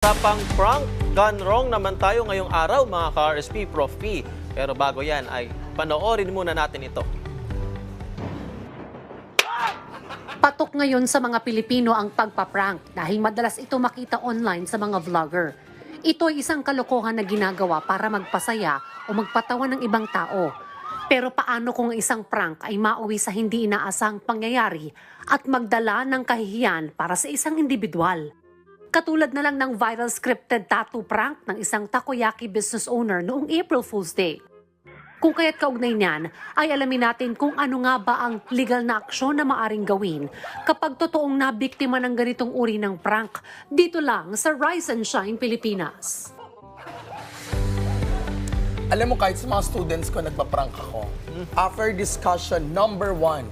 Usapang prank gone wrong naman tayo ngayong araw mga ka-RSP Prof P. Pero bago yan ay panoorin muna natin ito. Patok ngayon sa mga Pilipino ang pagpaprank dahil madalas ito makita online sa mga vlogger. Ito ay isang kalokohan na ginagawa para magpasaya o magpatawa ng ibang tao. Pero paano kung ang isang prank ay mauwi sa hindi inaasahang pangyayari at magdala ng kahihiyan para sa isang individual? Katulad na lang ng viral scripted tattoo prank ng isang takoyaki business owner noong April Fool's Day. Kung kaya't kaugnay niyan, ay alamin natin kung ano nga ba ang legal na aksyon na maaring gawin kapag totoong nabiktima ng ganitong uri ng prank dito lang sa Rise and Shine Pilipinas. Alam mo, kahit sa mga students ko, nagpa-prank ako. After discussion, number one.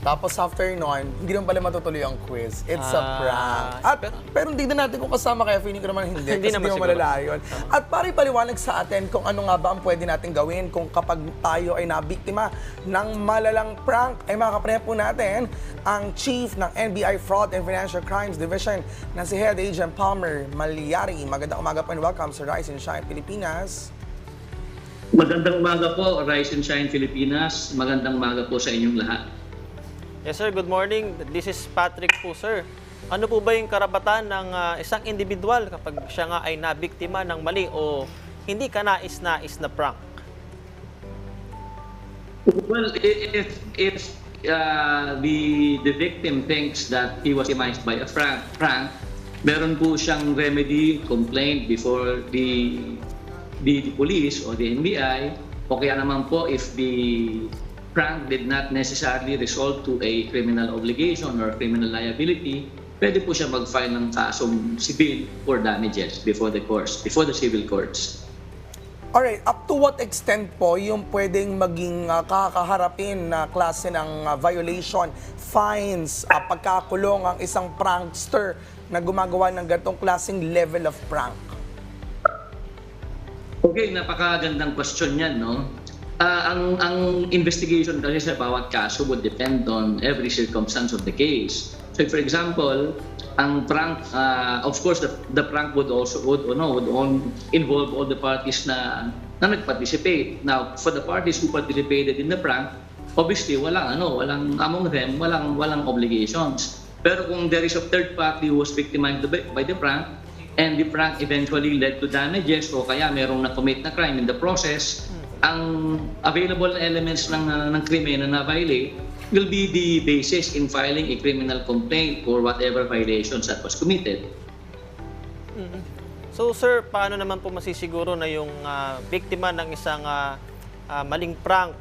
Tapos after nun, hindi naman pala matutuloy ang quiz. It's a Ah, prank. At, pero- pero hindi na natin kung kasama kaya feeling ko naman hindi. Hindi kasi naman hindi mo siguro. malala yun. At pari paliwanag sa atin kung ano nga ba ang pwede natin gawin kung kapag tayo ay nabiktima ng malalang prank. Ay makakapreha po natin ang Chief ng NBI Fraud and Financial Crimes Division na si Head Agent Palmer Malyari. Magandang umaga po and welcome sa Rise and Shine Pilipinas. Magandang umaga po, Rise and Shine Pilipinas. Magandang umaga po sa inyong lahat. Yes sir, good morning. This is Patrick po sir. Ano po ba yung karapatan ng ah, isang individual kapag siya nga ay nabiktima ng mali o hindi ka nais-nais na prank? Well, if if uh, the the victim thinks that he was victimized by a prank, prank, meron po siyang remedy, complaint before the the, the police or the NBI. O kaya naman po if the prank did not necessarily result to a criminal obligation or criminal liability, pwede po siya mag-file ng kasong civil for damages before the courts, before the civil courts. Alright, up to what extent po yung pwedeng maging uh, kakaharapin na klase ng ah, violation, fines, ah, pagkakulong ang isang prankster na gumagawa ng ganitong klaseng level of prank? Okay, napakagandang question yan, no? Ah, ang ang investigation kasi sa bawat kaso would depend on every circumstance of the case. So for example, ang prank, ah, of course, the, the prank would also would no would on, involve all the parties na na nag-participate. Now, for the parties who participated in the prank, obviously walang ano, walang among them, walang walang obligations. Pero kung there is a third party who was victimized by, by the prank, and the prank eventually led to damages o kaya merong na-commit na crime in the process, ang available na elements ng, uh, ng krimen na na-violate will be the basis in filing a criminal complaint for whatever violations that was committed. So sir, paano naman po masisiguro na yung ah, biktima ng isang ah, ah, maling prank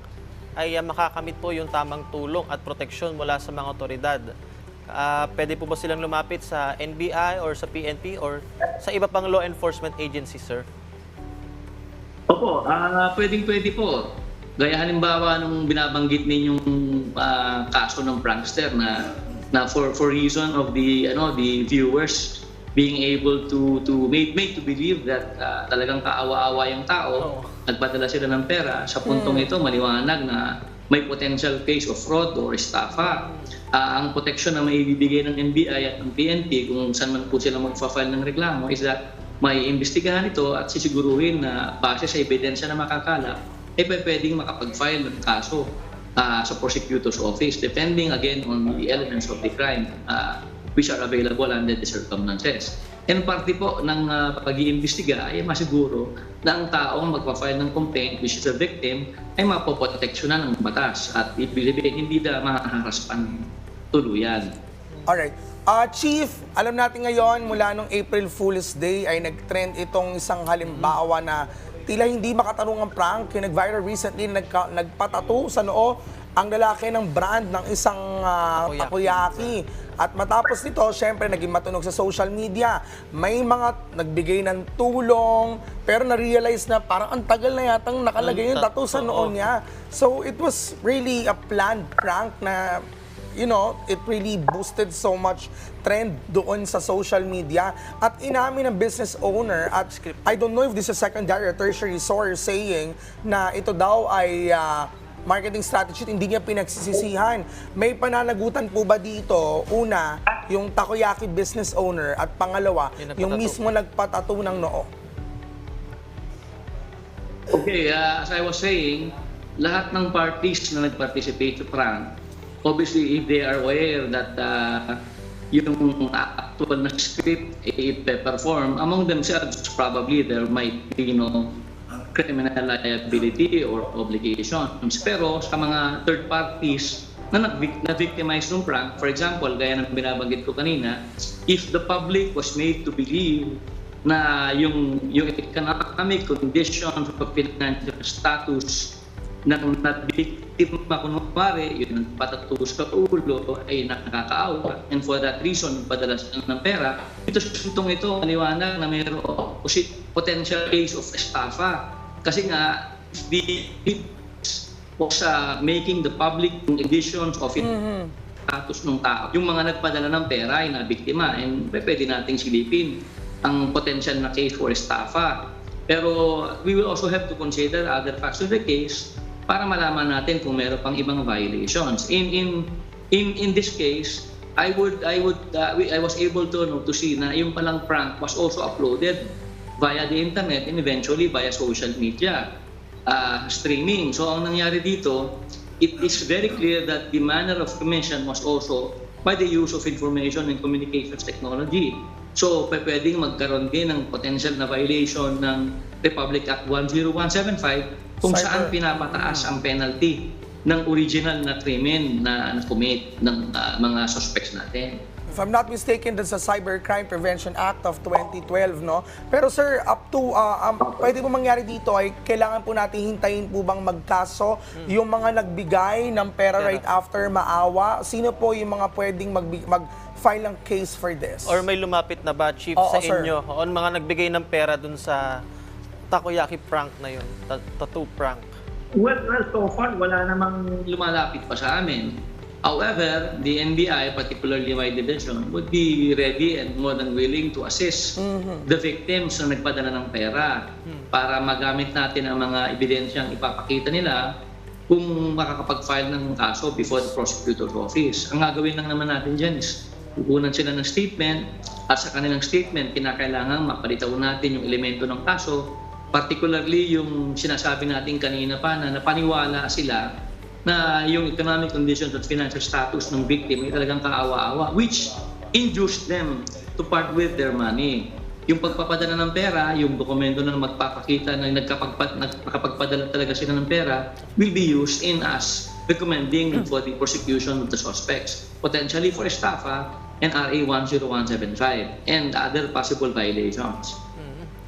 ay ah, makakamit po yung tamang tulong at proteksyon mula sa mga otoridad? Ah, pwede po ba silang lumapit sa NBI or sa PNP or sa iba pang law enforcement agency, sir? Opo, ah pwedeng pwede po. Gaya halimbawa nung binabanggit ninyong ah, kaso ng prankster na na for for reason of the ano the viewers being able to to make make to believe that ah, talagang kaawa-awa yung tao, nagpadala sila ng pera sa puntong ito maliwanag na may potential case of fraud or estafa. Ah, ang protection na may ibibigay ng NBI at ng PNP kung saan man po sila magfa-file ng reklamo is that may imbestigahan ito at sisiguruhin na base sa ebidensya na makakalap, eh pwedeng makapag-file ng kaso ah, sa prosecutor's office depending again on the elements of the crime ah, which are available under the circumstances. And parte po ng uh, pag-iimbestiga ay masiguro na ang taong magpa-file ng complaint which is a victim ay mapoproteksyonan ng batas at ibig sabihin hindi na mahaharaspan tuluyan. Alright. Ah, Chief, alam natin ngayon mula nung April Fool's Day ay nag-trend itong isang halimbawa na tila hindi makatarungang prank. Yung nag-viral recently, nagka, nagpatato sa noo ang lalaki ng brand ng isang ah, Takoyaki. takoyaki. At matapos nito, syempre naging matunog sa social media. May mga nagbigay ng tulong, pero na-realize na parang ang tagal na yatang nakalagay yung Ang tattoo sa tattoo, noo oo. niya. So it was really a planned prank na you know, it really boosted so much trend doon sa social media. At inamin ng business owner at I don't know if this is secondary or tertiary source saying na ito daw ay ah, marketing strategy at hindi niya pinagsisisihan. May pananagutan po ba dito? Una, yung takoyaki business owner at pangalawa, Yung yung, mismo nagpatato ng noo. Okay, uh, as I was saying, lahat ng parties na nag-participate sa prank, obviously if they are aware that uh, yung actual na script i-perform, among themselves probably there might be, you know, criminal liability or obligations. Pero sa mga third parties na na-victimize ng prank, for example, gaya ng binabanggit ko kanina, if the public was made to believe na yung yung economic conditions of financial status ng nabiktima kunwari, yun ang patatus sa ulo ay nakakaawa. And for that reason padala sila ng pera. Ito itong ito maliwanag na mayroong potential case of estafa. Kasi nga the was uh, making the public editions of it status ng tao. Yung mga nagpadala ng pera ay nabiktima. And pwede nating silipin ang potential na case for estafa. Pero we will also have to consider other facts of the case para malaman natin kung meron pang ibang violations. In in in in this case, I would I would uh, I was able to no, to see na yung palang prank was also uploaded via the internet and eventually via social media uh, streaming. So ang nangyari dito, it is very clear that the manner of commission was also by the use of information and communications technology. So pwedeng magkaroon din ng potential na violation ng Republic Act 10175 kung Cyber- saan pinapataas ang penalty ng original na krimen na na-commit ng uh, mga suspects natin. If I'm not mistaken, that's the Cybercrime Prevention Act of 2012, no? Pero sir, up to, uh, um, pwede po mangyari dito ay kailangan po natin hintayin po bang magkaso yung mga nagbigay ng pera right after maawa? Sino po yung mga pwedeng magbi- mag-file ng case for this? Or may lumapit na ba, Chief, Oo, sa sir. inyo? O mga nagbigay ng pera dun sa takoyaki prank na yun, ta- tattoo prank. Well, well, so far, wala namang lumalapit pa sa amin. However, the NBI, particularly my division, would be ready and more than willing to assist the victims na nagpadala ng pera para magamit natin ang mga ebidensyang ipapakita nila kung makakapag-file ng kaso before the prosecutor's office. Ang gagawin lang naman natin dyan is kukunan sila ng statement at sa kanilang statement, kinakailangan mapalitaw natin yung elemento ng kaso particularly yung sinasabi natin kanina pa na napaniwala sila na yung economic conditions at financial status ng victim ay talagang kaawa-awa which induced them to part with their money. Yung pagpapadala ng pera, yung dokumento na magpapakita na nagkapagpa, talaga sila ng pera will be used in us recommending for the prosecution of the suspects, potentially for estafa and RA 10175 and other possible violations.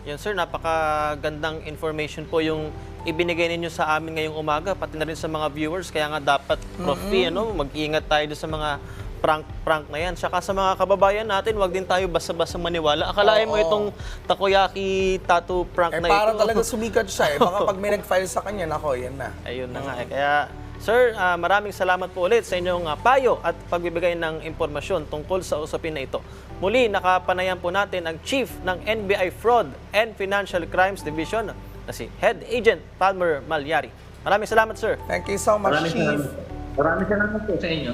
Yan sir, napakagandang information po yung ibinigay ninyo sa amin ngayong umaga, pati na rin sa mga viewers. Kaya nga dapat, Prof. P, ano, mag-ingat tayo sa mga prank-prank na yan. Saka sa mga kababayan natin, wag din tayo basta-basta maniwala. Akalain mo itong takoyaki tattoo prank eh, na para ito. talaga sumikat siya eh. Baka pag may nag-file sa kanya, nako, yan na. Ayun na nga. eh. Kaya, sir, ah, maraming salamat po ulit sa inyong ah, payo at pagbibigay ng impormasyon tungkol sa usapin na ito. Muli, nakapanayan po natin ang Chief ng NBI Fraud and Financial Crimes Division na si Head Agent Palmer Malyari. Maraming salamat, sir. Thank you so much, Maraming Chief. salamat. Maraming salamat po sa inyo.